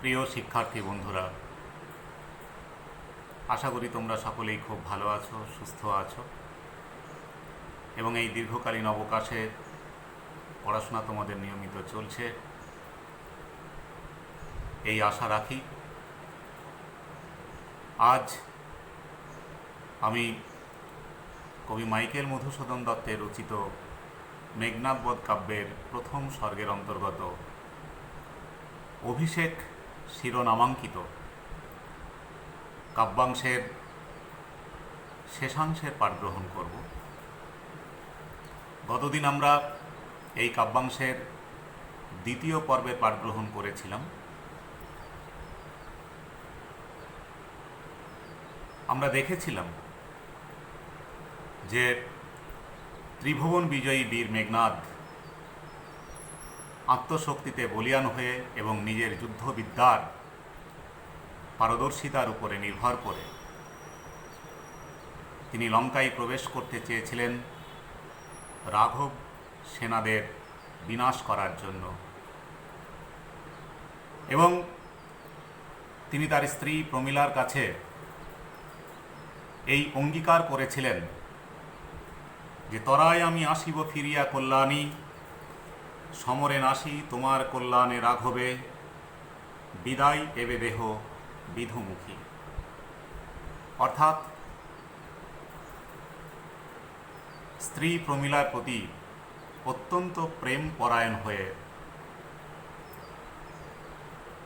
প্রিয় শিক্ষার্থী বন্ধুরা, আশা করি তোমরা সকলেই খুব ভালো আছো, সুস্থ আছো। এবং এই দীর্ঘকালীন অবকাশে পড়াশোনা তোমাদের নিয়মিত চলছে। এই আশা রাখি। আজ আমি কবি মাইকেল মধুসূদন দত্তের রচিত মেঘনাথবধ কাব্যের প্রথম স্বর্গের অন্তর্গত অভিষেক শিরোনামাঙ্কিত। কাব্যাংশের শেষাংশের পাঠ গ্রহণ করব। গতদিন আমরা এই কাব্যাংশের দ্বিতীয় পর্বে পাঠ গ্রহণ করেছিলাম। আমরা দেখেছিলাম যে ত্রিভুবন বিজয়ী বীর মেঘনাদ আত্মশক্তিতে বলিয়ান হয়ে এবং নিজের যুদ্ধবিদ্যার পারদর্শিতার উপরে নির্ভর করে। তিনি লঙ্কায় প্রবেশ করতে চেয়েছিলেন রাঘব সেনাদের বিনাশ করার জন্য। এবং তিনি তার স্ত্রী প্রমিলার কাছে এই অঙ্গীকার করেছিলেন যে, তরায় আমি আসিব ফিরিয়া কল্যাণী সমরে নাসি তোমার কল্যাণে রাঘবে, বিদায় এবে দেহ বিধুমুখী। অর্থাৎ স্ত্রী প্রমিলার প্রতি অত্যন্ত প্রেম পরায়ণ হয়ে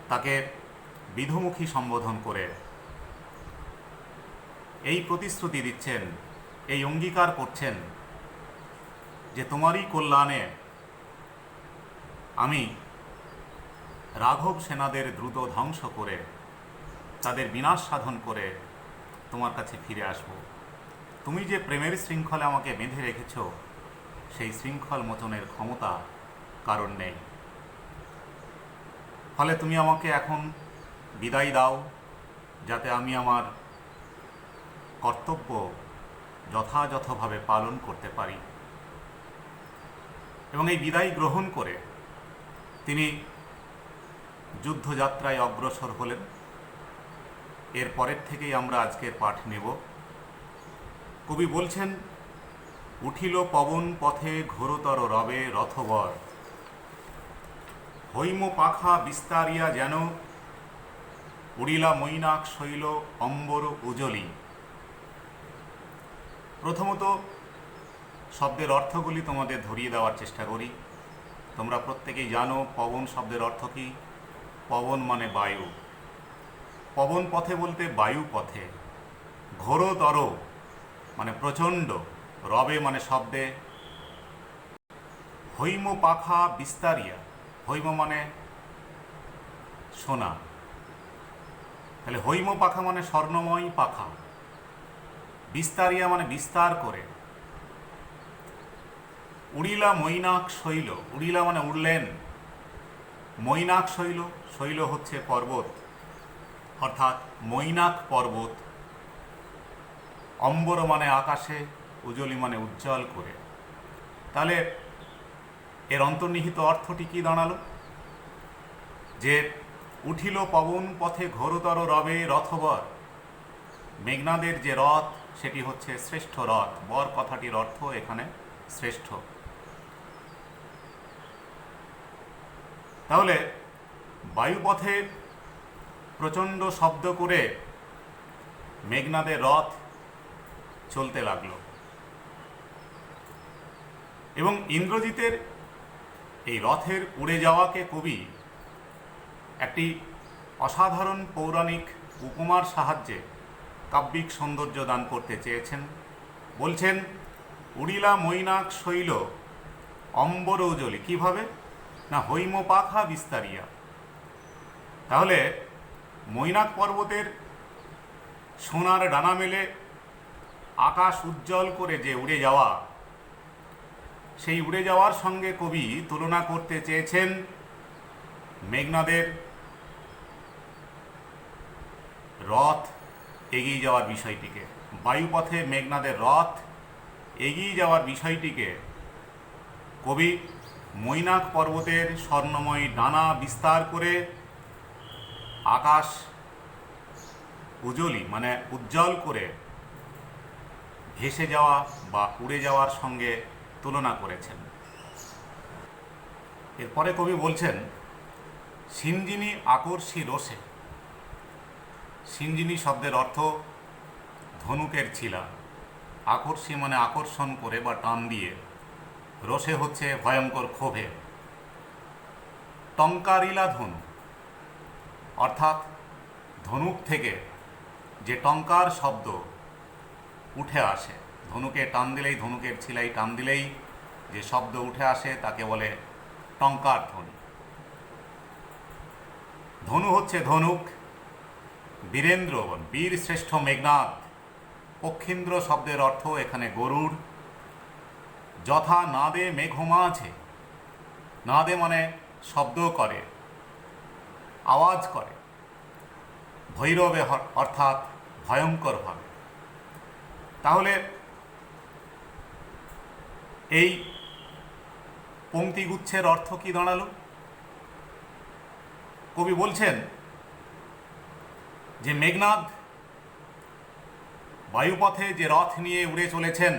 তাকে বিধুমুখী সম্বোধন করে এই প্রতিশ্রুতি দিচ্ছেন, এই অঙ্গীকার করছেন যে তোমারই কল্যাণে আমি রাঘব সেনাদের দ্রুত ধ্বংস করে, তাদের বিনাশ সাধন করে তোমার কাছে ফিরে আসব। তুমি যে প্রেমের শৃঙ্খলে আমাকে বেঁধে রেখেছ, সেই শৃঙ্খল মোচনের ক্ষমতা কারণ নেই। ফলে তুমি আমাকে এখন বিদায় দাও, যাতে আমি আমার কর্তব্য যথাযথভাবে পালন করতে পারি। এবং এই বিদায় গ্রহণ করে তিনি যুদ্ধযাত্রায় অগ্রসর হলেন। এর পরের থেকেই আমরা আজকের পাঠ নেব। কবি বলছেন, উঠিল পবন পথে ঘোরতর রবে রথবর। হৈম পাখা বিস্তারিয়া যেন, উড়িলা মৈনাক শৈল অম্বর উজলি। প্রথমত শব্দের অর্থগুলি তোমাদের ধরিয়ে দেওয়ার চেষ্টা করি। তোমরা প্রত্যেকেই জানো, পবন শব্দের অর্থ কী? পবন মানে বায়ু। পবন পথে বলতে বায়ু পথে। ঘোরতর মানে প্রচণ্ড। রবে মানে শব্দে। হৈম পাখা বিস্তারিয়া। হৈম মানে সোনা। তাহলে হৈম পাখা মানে স্বর্ণময় পাখা। বিস্তারিয়া মানে বিস্তার করে। উড়িলা মৈনাক শৈল, উড়িলা মানে উড়লেন। মৈনাক শৈল শৈল হচ্ছে পর্বত। অর্থাৎ মৈনাক পর্বত, অম্বর মানে আকাশে উজ্জ্বলি মানে উজ্জ্বল করে। তাহলে এর অন্তর্নিহিত অর্থটি কি দাঁড়াল? যে উঠিল পবন পথে ঘোরতর রবে রথবর। মেঘনাদের যে রথ, সেটি হচ্ছে শ্রেষ্ঠ রথ। বর কথাটির অর্থ এখানে শ্রেষ্ঠ। তাহলে বায়ুপথে প্রচণ্ড শব্দ করে মেঘনাদের রথ চলতে লাগল। এবং ইন্দ্রজিতের এই রথের উড়ে যাওয়াকে কবি একটি অসাধারণ পৌরাণিক উপমার সাহায্যে কাব্যিক সৌন্দর্য দান করতে চেয়েছেন। বলছেন, উড়িলা মৈনাক শৈল অম্বর উজলি কীভাবে? না হৈম পাখা বিস্তারিয়া। তাহলে মৈনাক পর্বতের সোনার ডানা মেলে আকাশ উজ্জ্বল করে যে উড়ে যাওয়া, সেই উড়ে যাওয়ার সঙ্গে কবি তুলনা করতে চেয়েছেন মেঘনাদের রথ এগিয়ে যাওয়ার বিষয়টিকে। বায়ুপথে মেঘনাদের রথ এগিয়ে যাওয়ার বিষয়টিকে কবি মৈনাক পর্বতের স্বর্ণময় ডানা বিস্তার করে আকাশ উজ্জ্বলি মানে উজ্জ্বল করে ভেসে যাওয়া বা উড়ে যাওয়ার সঙ্গে তুলনা করেছেন। এরপরে কবি বলছেন সিঞ্জিনী আকর্ষী রসে সিঞ্জিনী শব্দের অর্থ ধনুকের ছিলা। আকর্ষী মানে আকর্ষণ করে বা টান দিয়ে রসে হচ্ছে ভয়ঙ্কর ক্ষোভে। টঙ্কারিলা ধনু, অর্থাৎ ধনুক থেকে যে টঙ্কার শব্দ উঠে আসে, ধনুকে টান দিলেই, ধনুকের ছিলাই টান দিলেই যে শব্দ উঠে আসে তাকে বলে টঙ্কার ধ্বনি ধনু হচ্ছে ধনুক বীরেন্দ্র বীর শ্রেষ্ঠ মেঘনাথ পক্ষীন্দ্র শব্দের অর্থ এখানে গরুড় যথা নাদে মেঘমাঝে নাদে মানে শব্দ করে, আওয়াজ করে। ভৈরবে অর্থাৎ ভয়ঙ্করভাবে তাহলে এই পঙ্ক্তিগুচ্ছের অর্থ কি দাঁড়াল? কবি বলছেন যে মেঘনাদ বায়ুপথে যে রথ নিয়ে উড়ে চলেছেন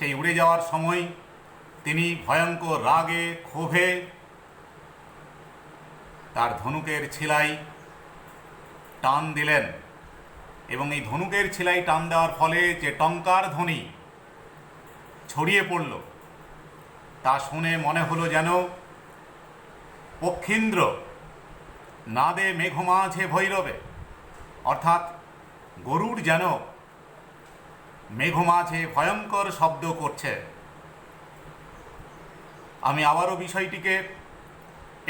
সেই উড়ে যাওয়ার সময় তিনি ভয়ঙ্কর রাগে, ক্ষোভে তার ধনুকের ছিলাই টান দিলেন এবং এই ধনুকের ছিলাই টান দেওয়ার ফলে যে টঙ্কার ধ্বনি ছড়িয়ে পড়ল, তা শুনে মনে হলো যেন পক্ষীন্দ্র নাদে মেঘমাঝে ভৈরবে, অর্থাৎ গরুর যেন মেঘমাঝে ভয়ঙ্কর শব্দ করছে। আমি আবারও বিষয়টিকে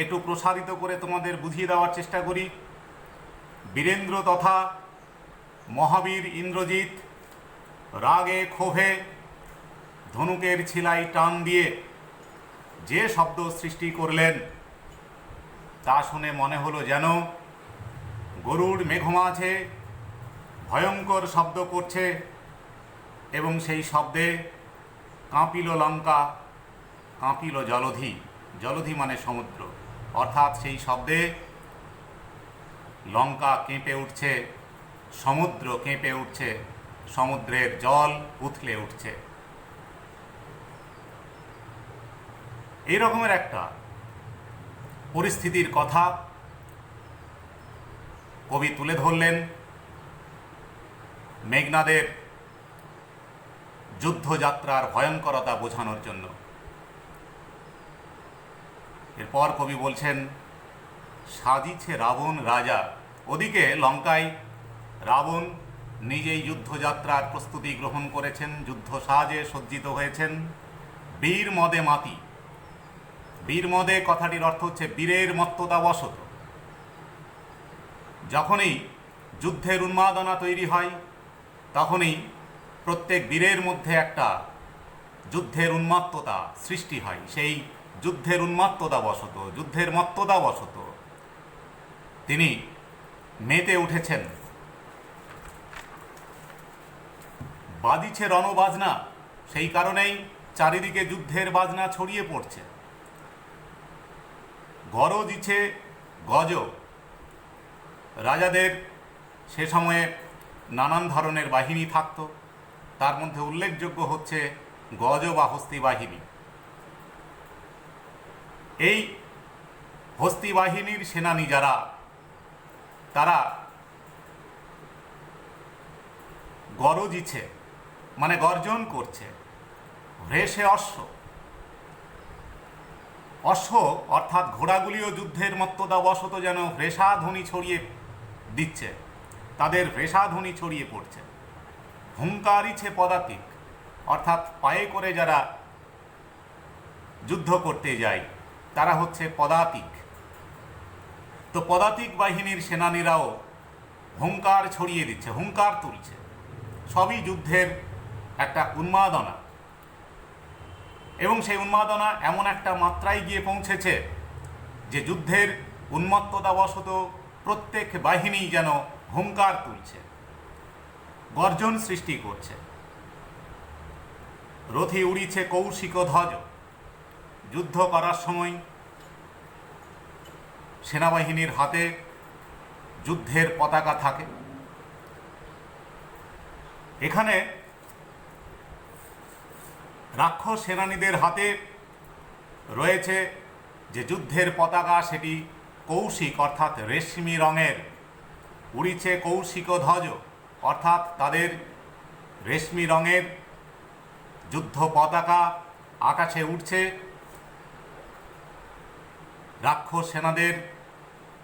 একটু প্রসারিত করে তোমাদের বুঝিয়ে দেওয়ার চেষ্টা করি। বীরেন্দ্র তথা মহাবীর ইন্দ্রজিৎ রাগে, ক্ষোভে ধনুকের ছিলাই টান দিয়ে যে শব্দ সৃষ্টি করলেন, তা শুনে মনে হলো যেন গরুড় মেঘমাঝে ভয়ঙ্কর শব্দ করছে। এবং সেই শব্দে কাঁপিল লঙ্কা, কাঁপিল জলধি জলধি মানে সমুদ্র। অর্থাৎ সেই শব্দে লঙ্কা কেঁপে উঠছে, সমুদ্র কেঁপে উঠছে, সমুদ্রের জল উথলে উঠছে। এই রকমের একটা পরিস্থিতির কথা কবি তুলে ধরলেন। মেঘনাদের যুদ্ধযাত্রার ভয়ঙ্করতা বোঝানোর জন্য। এরপর কবি বলছেন, সাজিছে রাবণ রাজা। ওদিকে লঙ্কায়, রাবণ নিজেই যুদ্ধযাত্রার প্রস্তুতি গ্রহণ করেছেন, যুদ্ধ সাজে সজ্জিত হয়েছেন। বীর মদে মাতি। বীর মদে কথাটির অর্থ হচ্ছে বীরের মত্ততা বশত। যখনই যুদ্ধের উন্মাদনা তৈরি হয়, তখনই প্রত্যেক বীরের মধ্যে একটা যুদ্ধের উন্মাত্ততা সৃষ্টি হয়। সেই যুদ্ধের উন্মাত্ততা বশত, যুদ্ধের মত্ততা বশত তিনি মেতে উঠেছেন। বাজিছে রণবাজনা, সেই কারণেই চারিদিকে যুদ্ধের বাজনা ছড়িয়ে পড়ছে। গরজিছে গজ। রাজাদের সে সময়ে নানান ধরনের বাহিনী থাকত। তার মধ্যে উল্লেখযোগ্য হচ্ছে গজ বা হস্তি বাহিনী এই হস্তি বাহিনীর সেনানী যারা, তারা গরজিছে মানে গর্জন করছে। ভ্রেসে অশ্ব। অশ্ব অর্থাৎ ঘোড়াগুলিও যুদ্ধের মত্তদা বশত যেন ভ্রেষাধ্বনি ছড়িয়ে দিচ্ছে, তাদের ভ্রেষাধ্বনি ছড়িয়ে পড়ছে। হুঙ্কারিছে পদাতিক। অর্থাৎ পায়ে করে যারা যুদ্ধ করতে যায়, তারা হচ্ছে পদাতিক। তো পদাতিক বাহিনীর সেনানীরাও হুঙ্কার ছড়িয়ে দিচ্ছে, হুঙ্কার তুলছে। সবই যুদ্ধের একটা উন্মাদনা। এবং সেই উন্মাদনা এমন একটা মাত্রায় গিয়ে পৌঁছেছে যে যুদ্ধের উন্মত্ততাবশত প্রত্যেক বাহিনী যেন হুঙ্কার তুলছে। গর্জন সৃষ্টি করছে। রথি উড়িছে কৌশিক ধ্বজ। যুদ্ধ করার সময় সেনাবাহিনীর হাতে যুদ্ধের পতাকা থাকে। এখানে রাক্ষস সেনানীদের হাতে রয়েছে যে যুদ্ধের পতাকা, সেটি কৌশিক, অর্থাৎ রেশমি রঙের। উড়িছে কৌশিক ধ্বজ। অর্থাৎ তাদের রেশমি রঙের যুদ্ধ পতাকা আকাশে উঠছে রাক্ষস সেনাদের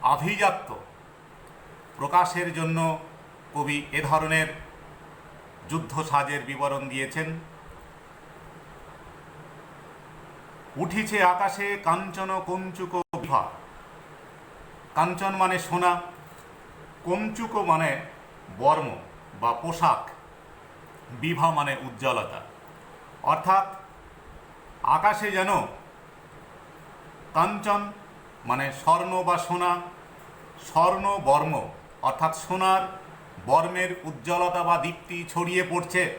আভিজাত্য প্রকাশের জন্য কবি এ ধরনের যুদ্ধ সাজের বিবরণ দিয়েছেন। উঠিছে আকাশে কাঞ্চন কঞ্চুক বিভা কাঞ্চন মানে সোনা, কঞ্চুক মানে বর্ম। বা পোশাক বিভা মানে উজ্জ্বলতা। অর্থাৎ আকাশে যেন কাঞ্চন মানে স্বর্ণ বা সোনা, স্বর্ণ বর্ম অর্থাৎ সোনার বর্মের উজ্জ্বলতা বা দীপ্তি ছড়িয়ে পড়ছে।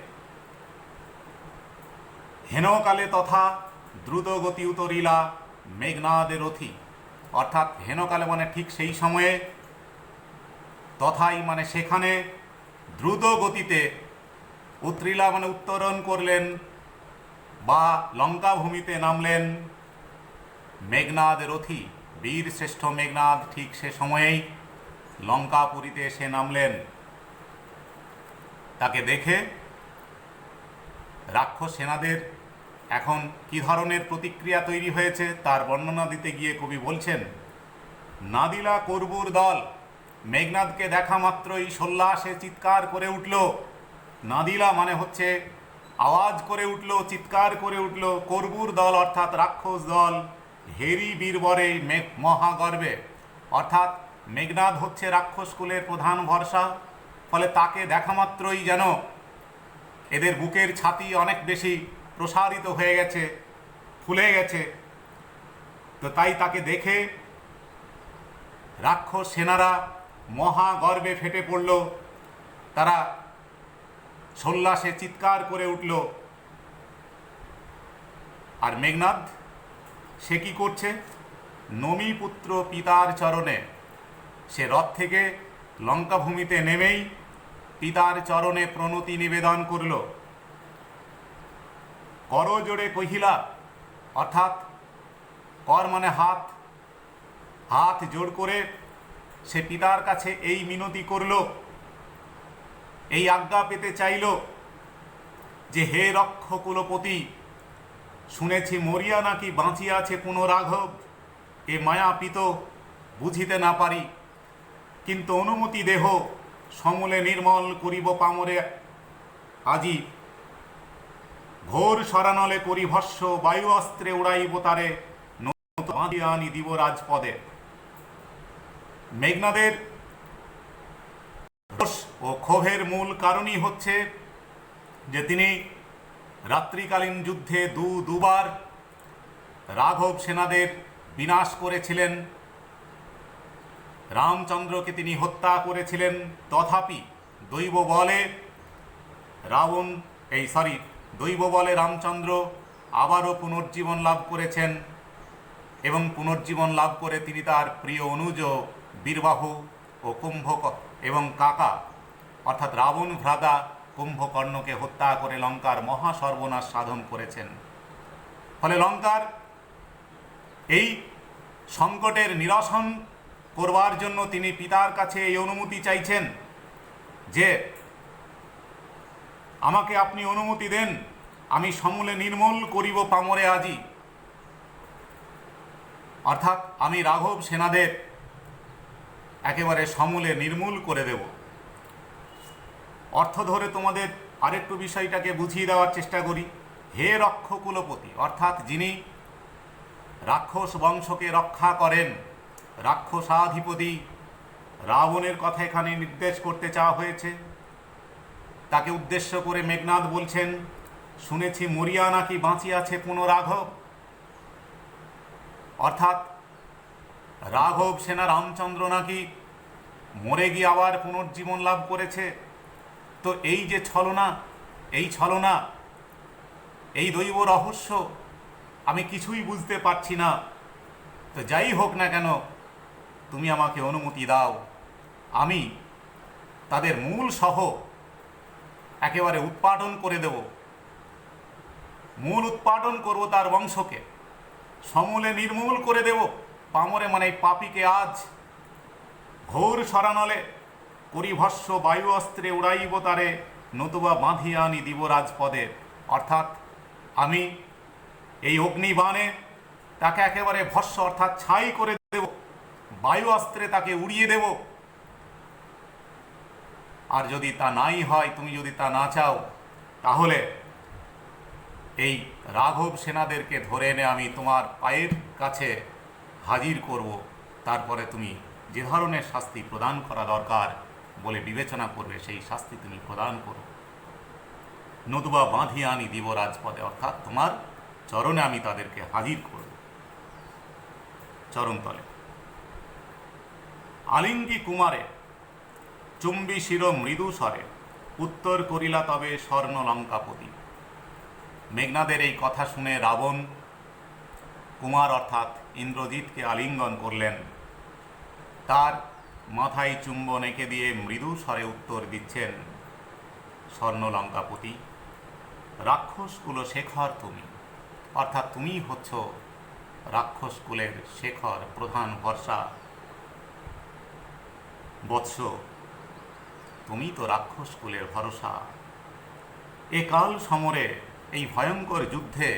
হেনকালে তথা দ্রুতগতি উতরিলা মেঘনাদের রথি। অর্থাৎ হেনকালে মানে ঠিক সেই সময়ে, তথাই মানে সেখানে দ্রুত গতিতে উত্রিলা মানে উত্তরণ করলেন বা লঙ্কা ভূমিতে নামলেন মেঘনাদ রথি, বীর শ্রেষ্ঠ মেঘনাদ, ঠিক সে সময়েই লঙ্কাপুরীতে এসে নামলেন। তাকে দেখে রাক্ষস সেনাদের এখন কি ধরনের প্রতিক্রিয়া তৈরি হয়েছে তার বর্ণনা দিতে গিয়ে কবি বলছেন, নাদিলা করবুর দল মেঘনাদকে দেখা মাত্রই সোল্লাসে চিৎকার করে উঠল। নাদিলা মানে হচ্ছে আওয়াজ করে উঠল, চিৎকার করে উঠল, করবুর দল অর্থাৎ রাক্ষস দল, হেরি বীরবরে মেঘ মহাগর্বে। অর্থাৎ মেঘনাদ হচ্ছে রাক্ষস কুলের প্রধান ভরসা, ফলে তাকে দেখা মাত্রই যেন এদের বুকের ছাতি অনেক বেশি প্রসারিত হয়ে গেছে, ফুলে গেছে। তো তাই তাকে দেখে রাক্ষস সেনারা মহা গর্বে ফেটে পড়ল। তারা সোল্লাসে চিৎকার করে উঠল। আর মেঘনাদ, সে কি করছে? নমী পুত্র পিতার চরণে। সে রথ থেকে লঙ্কা ভূমিতে নেমেই পিতার চরণে প্রণতি নিবেদন করল। কর জোড়ে কহিলা, অর্থাৎ কর মানে হাত। হাত জোড় করে সে পিতার কাছে এই মিনতি করল, এই আজ্ঞা পেতে চাইল যে, হে রক্ষ কুলপতি শুনেছি মরিয়া নাকি বাঁচিয়াছে পুনরাঘব, এ মায়াপিত বুঝিতে না পারি। কিন্তু অনুমতি দেহ সমূলে নির্মল করিব পামরে, আজি ঘোর সরানলে করি ভস্য বায়ু অস্ত্রে উড়াইব তারে আনি দিব রাজপদে। মেঘনাদের ও ক্ষোভের মূল কারণই হচ্ছে যে তিনি রাত্রিকালীন যুদ্ধে দু দুবার রাঘব সেনাদের বিনাশ করেছিলেন। রামচন্দ্রকে তিনি হত্যা করেছিলেন। তথাপি দৈব বলে রাবণ, এই সরি দৈব বলে রামচন্দ্র আবারও পুনর্জীবন লাভ করেছেন এবং পুনর্জীবন লাভ করে তিনি তার প্রিয় অনুজ বীরবাহু ও কুম্ভক এবং কাকা, অর্থাৎ রাবণ ভ্রাতা কুম্ভকর্ণকে হত্যা করে লঙ্কার মহা সর্বনাশ সাধন করেছেন। ফলে লঙ্কার এই সংকটের নিরসন করবার জন্য তিনি পিতার কাছে এই অনুমতি চাইছেন যে, আমাকে আপনি অনুমতি দেন, আমি সমূলে নির্মূল করিব পামরে আজি। অর্থাৎ আমি রাঘব সেনাদের একেবারে সমূলে নির্মূল করে দেব। অর্থ ধরে তোমাদের আরেকটু বিষয়টাকে বুঝিয়ে দেওয়ার চেষ্টা করি। হে রক্ষ কুলপতি, অর্থাৎ যিনি রাক্ষস বংশকে রক্ষা করেন, রাক্ষসাধিপতি রাবণের কথা এখানে নির্দেশ করতে চাওয়া হয়েছে। তাকে উদ্দেশ্য করে মেঘনাদ বলছেন, শুনেছি মরিয়া নাকি বাঁচিয়াছে পুনরাঘব? অর্থাৎ রাঘব সেনা রামচন্দ্র নাকি মরে গিয়ে আবার পুনর্জীবন লাভ করেছে? তো এই যে ছলনা, এই ছলনা, এই দৈব রহস্য, আমি কিছুই বুঝতে পারছি না। তো যাই হোক না কেন, তুমি আমাকে অনুমতি দাও। আমি তাদের মূল সহ একেবারে উৎপাদন করে দেব। মূল উৎপাদন করব তার বংশকে। সমূলে নির্মূল করে দেব। পামরে মানে পাপিকে আজ ঘোর সরানলে করিভস্য বায়ু অস্ত্রে উড়াইব তারে, নতুবা বাঁধিয়া আনি দিব রাজপদে। অর্থাৎ আমি এই অগ্নিবাণে তাকে একেবারে ভস্য অর্থাৎ ছাই করে দেব, বায়ু অস্ত্রে তাকে উড়িয়ে দেব। আর যদি তা নাই হয়, তুমি যদি তা না চাও, তাহলে এই রাঘব সেনাদেরকে ধরে এনে আমি তোমার পায়ের কাছে হাজির করব। তারপরে তুমি যে ধরনের শাস্তি প্রদান করা দরকার বলে বিবেচনা করবে, সেই শাস্তি তুমি প্রদান করো। নতুবা বাঁধিয়ে আনি দিব রাজপদে অর্থাৎ তোমার চরণে আমি তাদেরকে হাজির করব। চরণতলে আলিঙ্গি কুমারে চুম্বি শির মৃদু স্বরে, উত্তর করিলা তবে স্বর্ণ লঙ্কাপতি মেঘনাদের এই কথা শুনে রাবণ কুমার অর্থাৎ ইন্দ্রজিৎকে আলিঙ্গন করলেন। তার মাথায় চুম্বন এঁকে দিয়ে মৃদু স্বরে উত্তর দিচ্ছেন, স্বর্ণলঙ্কাপতি রাক্ষস কুল শেখর তুমি। অর্থাৎ তুমি হচ্ছ রাক্ষস কুলের শেখর প্রধান ভরসা। বৎস, তুমি তো রাক্ষস কুলের ভরসা একাল সমরে এই ভয়ঙ্কর যুদ্ধে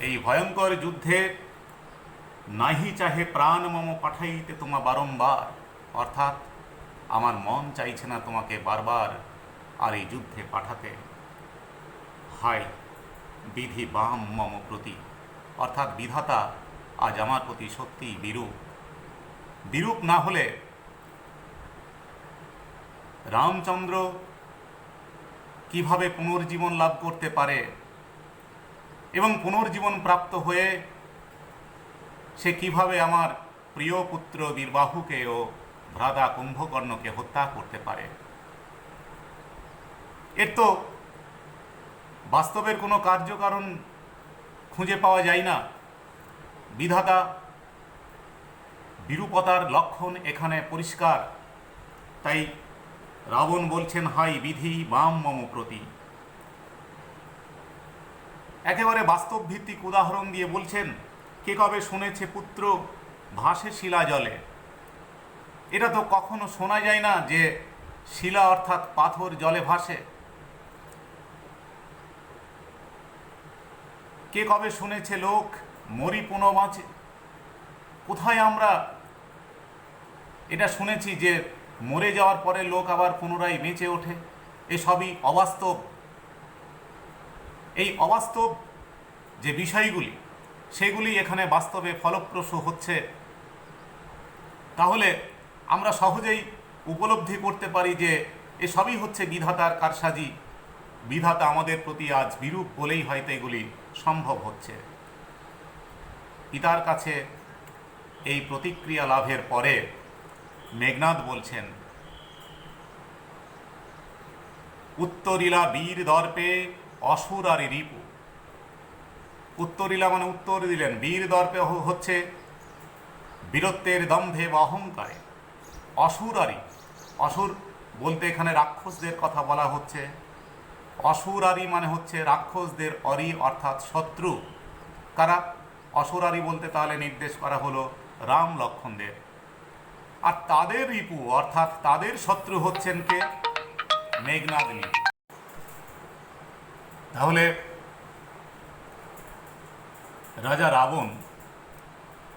এই ভয়ঙ্কর যুদ্ধে নাহি চাহে প্রাণ মম পাঠাইতে তোমা বারংবার অর্থাৎ আমার মন চাইছে না তোমাকে বারবার আর এই যুদ্ধে পাঠাতে। হাই বিধি বাম মম প্রতি। অর্থাৎ বিধাতা আজ আমার প্রতি সত্যিই বিরূপ। বিরূপ না হলে রামচন্দ্র কীভাবে পুনর্জীবন লাভ করতে পারে? এবং পুনর্জীবন প্রাপ্ত হয়ে সে কীভাবে আমার প্রিয় পুত্র বীরবাহুকে ও ভ্রাতা কুম্ভকর্ণকে হত্যা করতে পারে? এর তো বাস্তবের কোনো কার্যকারণ খুঁজে পাওয়া যায় না। বিধাতা বিরূপতার লক্ষণ এখানে পরিষ্কার। তাই রাবণ বলছেন, হাই বিধি বাম মম প্রতি। একেবারে বাস্তব ভিত্তিক উদাহরণ দিয়ে বলছেন, কে কবে শুনেছে পুত্র ভাসে শিলা জলে? এটা তো কখনো শোনা যায় না যে শিলা অর্থাৎ পাথর জলে ভাসে। কে কবে শুনেছে লোক মরি পুনঃ বাঁচে? কোথায় আমরা এটা শুনেছি যে মরে যাওয়ার পরে লোক আবার পুনরায় বেঁচে ওঠে? এসবই অবাস্তব। এই অবাস্তব যে বিষয়গুলি, সেগুলি এখানে বাস্তবে ফলপ্রসূ হচ্ছে। তাহলে আমরা সহজেই উপলব্ধি করতে পারি যে এসবই হচ্ছে বিধাতার কারসাজি। বিধাতা আমাদের প্রতি আজ বিরূপ বলেই হয়তো এগুলি সম্ভব হচ্ছে। পিতার কাছে এই প্রতিক্রিয়া লাভের পরে মেঘনাদ বলছেন, উত্তরিলা বীর দর্পে অসুর আর রিপু। উত্তরিলা মানে উত্তর দিলেন, বীর দর্পে হচ্ছে বীরত্বের দম্ভে বা অহংকারে। অসুরারি অসুর বলতে এখানে রাক্ষসদের কথা বলা হচ্ছে। অসুরারি মানে হচ্ছে রাক্ষসদের অরি অর্থাৎ শত্রু। কারা? অসুরারি বলতে তাহলে নির্দেশ করা হলো রাম লক্ষণদের। আর তাদের রিপু অর্থাৎ তাদের শত্রু হচ্ছেন কে? মেঘনাদিনী তাহলে রাজা রাবণ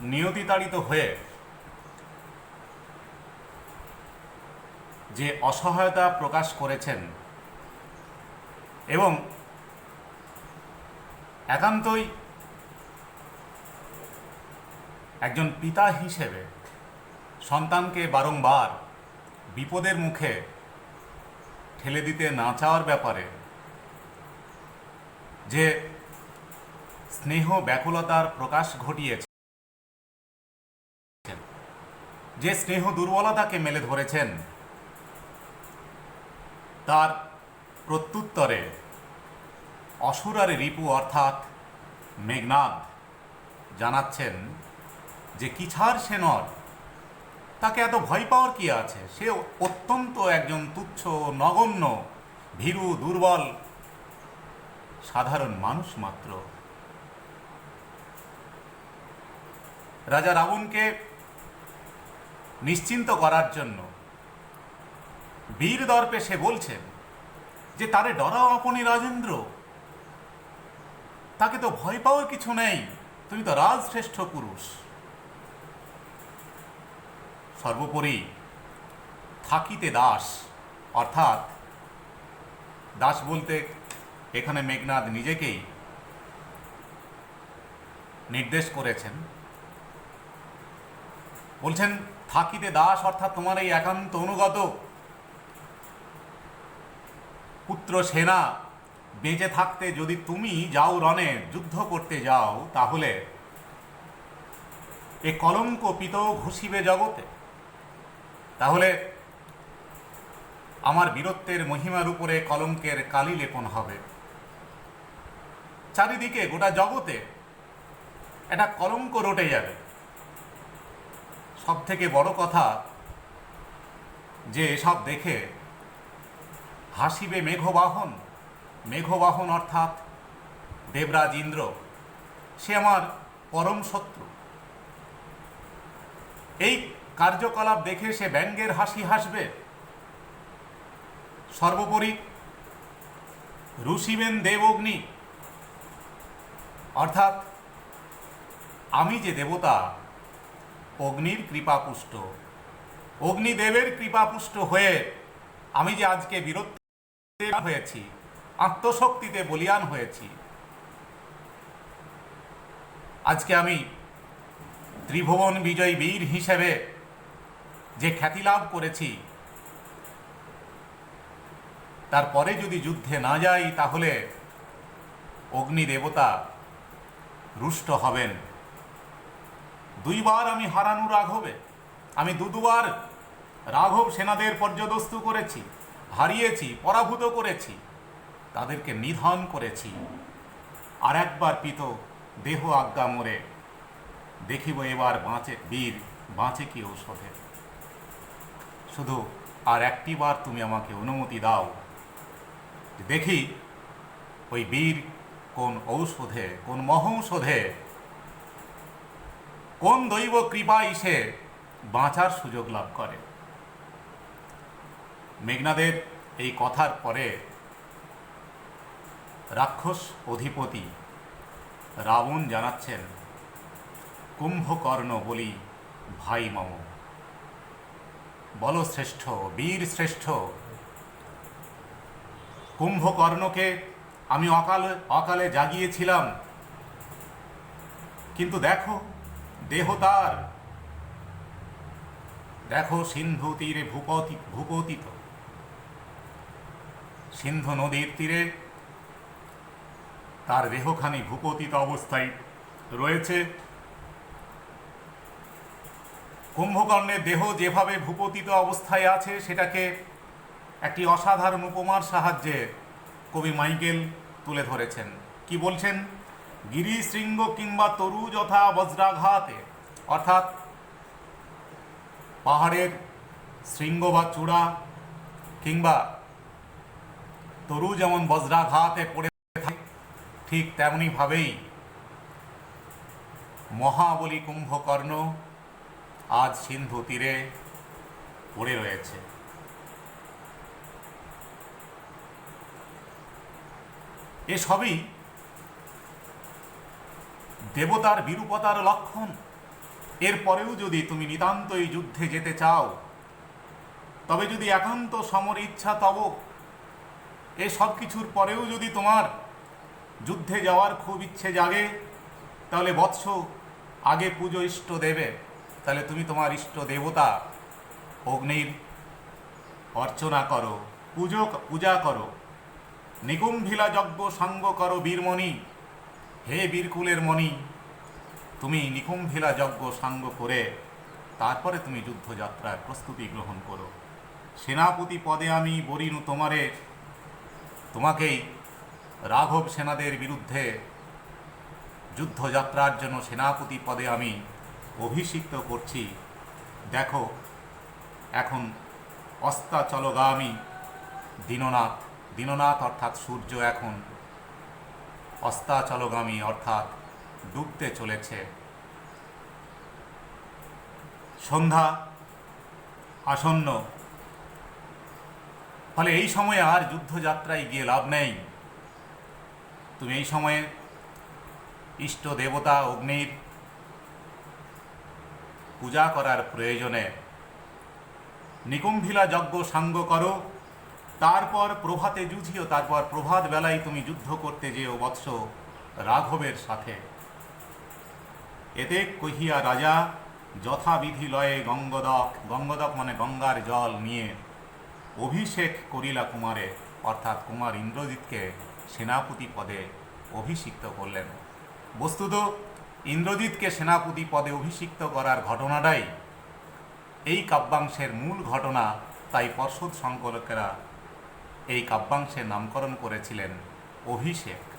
নিয়তিতাড়িত হয়ে যে অসহায়তা প্রকাশ করেছেন এবং একান্তই একজন পিতা হিসেবে সন্তানকে বারংবার বিপদের মুখে ঠেলে দিতে না চাওয়ার ব্যাপারে যে স্নেহ ব্যাকুলতার প্রকাশ ঘটিয়েছে, যে স্নেহ দুর্বলতাকে মেলে ধরেছেন, তার প্রত্যুত্তরে অসুরার রিপু অর্থাৎ মেঘনাদ জানাচ্ছেন যে কিছার সেনর তাকে এত ভয় পাওয়ার কি আছে? সে অত্যন্ত একজন তুচ্ছ, নগণ্য, ভীরু, দুর্বল সাধারণ মানুষ মাত্র। রাজা রাবণকে নিশ্চিন্ত করার জন্য বীর দর্পে সে বলছেন যে, তারে ডরাও আপনি রাজেন্দ্র। তাকে তো ভয় পাওয়ার কিছু নেই। তুমি তো রাজশ্রেষ্ঠ পুরুষ। সর্বোপরি থাকিতে দাস। অর্থাৎ দাস বলতে এখানে মেঘনাদ নিজেকেই নির্দেশ করেছেন। বলছেন, থাকিতে দাস অর্থাৎ তোমার এই একান্ত অনুগত পুত্র সেনা বেঁচে থাকতে যদি তুমি যাও রণে, যুদ্ধ করতে যাও, তাহলে এ কলঙ্ক পিত ঘুষিবে জগতে। তাহলে আমার বীরত্বের মহিমার উপরে কলঙ্কের কালি লেপন হবে। চারিদিকে, গোটা জগতে একটা কলঙ্ক রটে যাবে। সব থেকে বড় কথা যে এসব দেখে হাসিবে মেঘবাহন। মেঘবাহন অর্থাৎ দেবরাজ ইন্দ্র। সে আমার পরম শত্রু। এই কার্যকলাপ দেখে সে ব্যঙ্গের হাসি হাসবে। সর্বোপরি ঋষিবেন দেব অগ্নি অর্থাৎ আমি যে দেবতা, অগ্নির কৃপাপুষ্ট। অগ্নিদেবের কৃপাপুষ্ট হয়ে আমি যে আজকে বীরত্ব হয়েছি, আত্মশক্তিতে বলিয়ান হয়েছি, আজকে আমি ত্রিভুবন বিজয়ী বীর হিসেবে যে খ্যাতি লাভ করেছি, তারপরে যদি যুদ্ধে না যাই তাহলে অগ্নি দেবতা রুষ্ট হবেন। দুইবার আমি হারানু রাঘবে, আমি দু দুবার রাঘব সেনাদের পর্যদস্তু করেছি, হারিয়েছি, পরাভূত করেছি, তাদেরকে নিধন করেছি। আর একবার পিত দেহ আজ্ঞা মোরে, দেখিব এবার বাঁচে বীর, বাঁচে কি ঔষধে। শুধু আর একটিবার তুমি আমাকে অনুমতি দাও, দেখি ওই বীর কোন ঔষধে, কোন মহৌষধে, কোন দৈব কৃপা সে বাঁচার সুযোগ লাভ করে? মেঘনাদের এই কথার পরে রাক্ষস অধিপতি রাবণ জানাচ্ছেন, কুম্ভকর্ণ বলি ভাই মম বল শ্রেষ্ঠ বীর শ্রেষ্ঠ কুম্ভকর্ণকে আমি অকালে অকালে জাগিয়েছিলাম। কিন্তু দেখো, দেহ তার। দেখো সিন্ধু তীরে ভূপতি, ভূপতিত। সিন্ধু নদীর তীরে তার দেহখানি ভূপতিত অবস্থায় রয়েছে। কুম্ভকর্ণের দেহ যেভাবে ভূপতিত অবস্থায় আছে, সেটাকে একটি অসাধারণ উপমার সাহায্যে কবি মাইকেল তুলে ধরেছেন। কি বলছেন? গিরি, শৃঙ্গ কিংবা তরু যথা বজ্রাঘাতে। অর্থাৎ পাহাড়ের শৃঙ্গ বা চূড়া কিংবা তরু যেমন বজ্রাঘাতে পড়ে থাকে, ঠিক তেমনিভাবেই মহাবলী কুম্ভকর্ণ আজ সিন্ধু তীরে পড়ে রয়েছে। এসবই দেবতার বিরূপতার লক্ষণ। এরপরেও যদি তুমি নিতান্তই যুদ্ধে যেতে চাও, তবে যদি একান্ত সমর ইচ্ছা তব। এ সব কিছুর পরেও যদি তোমার যুদ্ধে যাওয়ার খুব ইচ্ছে জাগে, তাহলে বৎস আগে পুজো ইষ্ট দেবে। তাহলে তুমি তোমার ইষ্ট দেবতা অগ্নির অর্চনা করো, পুজো, পূজা করো। নিকুম্ভিলা যজ্ঞ সাঙ্গ করো বীরমণি। হে বীরকুলের মণি, তুমি নিকুম্ভিলা যজ্ঞ সাঙ্গ করে তারপরে তুমি যুদ্ধযাত্রার প্রস্তুতি গ্রহণ করো। সেনাপতি পদে আমি বরিনু তোমারে। তোমাকেই রাঘব সেনাদের বিরুদ্ধে যুদ্ধযাত্রার জন্য সেনাপতি পদে আমি অভিষিক্ত করছি। দেখো, এখন অস্তাচলগামী দীননাথ দীননাথ অর্থাৎ সূর্য এখন অস্তাচলগামী অর্থাৎ ডুবতে চলেছে। সন্ধ্যা আসন্ন। ফলে এই সময়ে আর যুদ্ধযাত্রায় গিয়ে লাভ নেই। তুমি এই সময়ে ইষ্ট দেবতা অগ্নির পূজা করার প্রয়োজনে নিকুম্ভিলা যজ্ঞ সাঙ্গ করো। তারপর প্রভাতে যুঝিও, তারপর প্রভাত বেলায় তুমি যুদ্ধ করতে যেও বৎস রাঘবের সাথে। এতে কহিয়া রাজা, যথাবিধি লয়ে গঙ্গদক গঙ্গদক মানে গঙ্গার জল নিয়ে অভিষেক করিলা কুমারে, অর্থাৎ কুমার ইন্দ্রজিৎকে সেনাপতি পদে অভিষিক্ত করলেন। বস্তুত, ইন্দ্রজিৎকে সেনাপতি পদে অভিষিক্ত করার ঘটনাটাই এই কাব্যাংশের মূল ঘটনা, তাই পর্ষদ সংকলকেরা এই কাব্যাংশে নামকরণ করেছিলেন অভিষেক।